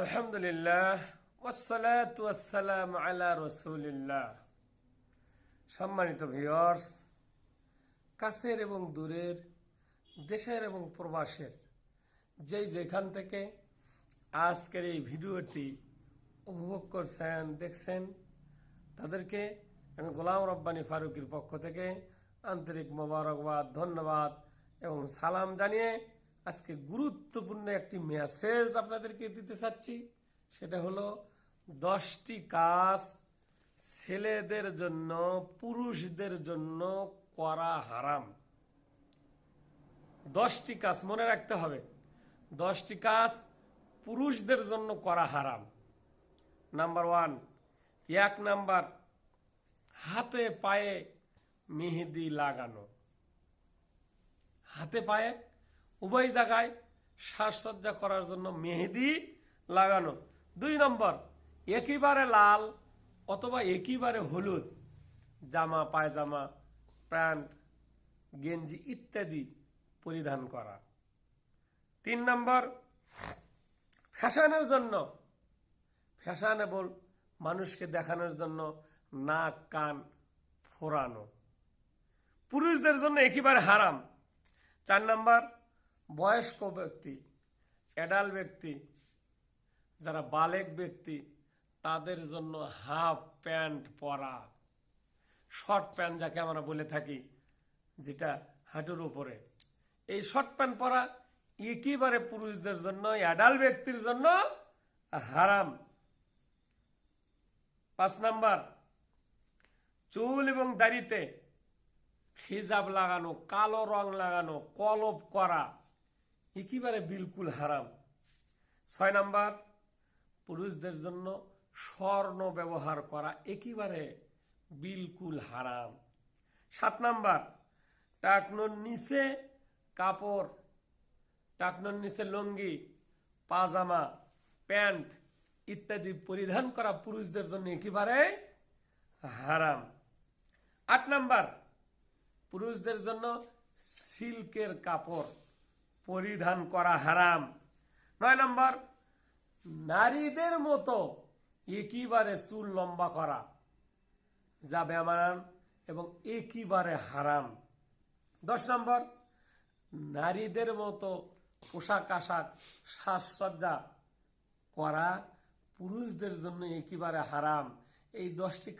আলহামদুলিল্লাহ ওয়াসসালাম আলা রসুলিল্লাহ। সম্মানিত ভিউয়ার্স কাছের এবং দূরের, দেশের এবং প্রবাসের যেই যেখান থেকে আজকের এই ভিডিওটি উপভোগ করছেন, দেখছেন, তাদেরকে আমি গোলাম রব্বানী ফারুকির পক্ষ থেকে আন্তরিক মোবারকবাদ, ধন্যবাদ এবং সালাম জানিয়ে আজকে গুরুত্বপূর্ণ একটি মেসেজ আপনাদেরকে দিতে চাচ্ছি। সেটা হলো, দশটি কাজ ছেলেদের জন্য, পুরুষদের জন্য করা হারাম। দশটি কাজ মনে রাখতে হবে। দশটি কাজ পুরুষদের জন্য করা হারাম। নাম্বার ওয়ান এক নাম্বার, হাতে পায়ে মেহেদি লাগানো। হাতে পায়ে উভয় জায়গায় সাজসজ্জা করার জন্য মেহেদি লাগানো। দুই নম্বর, একেবারে লাল অথবা একেবারে হলুদ, জামা, পায়জামা, প্যান্ট, গেঞ্জি ইত্যাদি পরিধান করা। তিন নম্বর, ফ্যাশনের জন্য, ফ্যাশনেবল মানুষকে দেখানোর জন্য নাক, কান ফোরানো। পুরুষদের জন্য একেবারে হারাম। চার নাম্বার বয়স্ক ব্যক্তি অ্যাডাল ব্যক্তি, যারা বালেক ব্যক্তি, তাদের জন্য হাফ প্যান্ট পরা শর্ট প্যান্ট যাকে আমরা বলে থাকি, যেটা হাঁটুর উপরে। এই শর্ট প্যান্ট পরা একেবারে পুরুষদের জন্য অ্যাডাল ব্যক্তির জন্য হারাম। পাঁচ নাম্বার, চুল এবং দাড়িতে হিজাব লাগানো, কালো রং লাগানো, কলপ করা একেবারে বিলকুল হারাম। ছয় নাম্বার, পুরুষদের জন্য স্বর্ণ ব্যবহার করা একেবারে বিলকুল হারাম। সাত নাম্বার, টাকনোর নিচে কাপড়, টাকনোর নিচে লুঙ্গি, পাজামা, প্যান্ট ইত্যাদি পরিধান করা পুরুষদের জন্য একেবারে হারাম। আট নাম্বার, পুরুষদের জন্য সিল্কের কাপড় পরিধান করা হারাম। নয় নম্বর, নারীদের মতো একইবারে চুল লম্বা করা যা বেমানান এবং একইবারে হারাম। দশ নম্বর, নারীদের মতো পোশাক আশাক, সাজসজ্জা করা পুরুষদের জন্য একেবারে হারাম। এই দশটি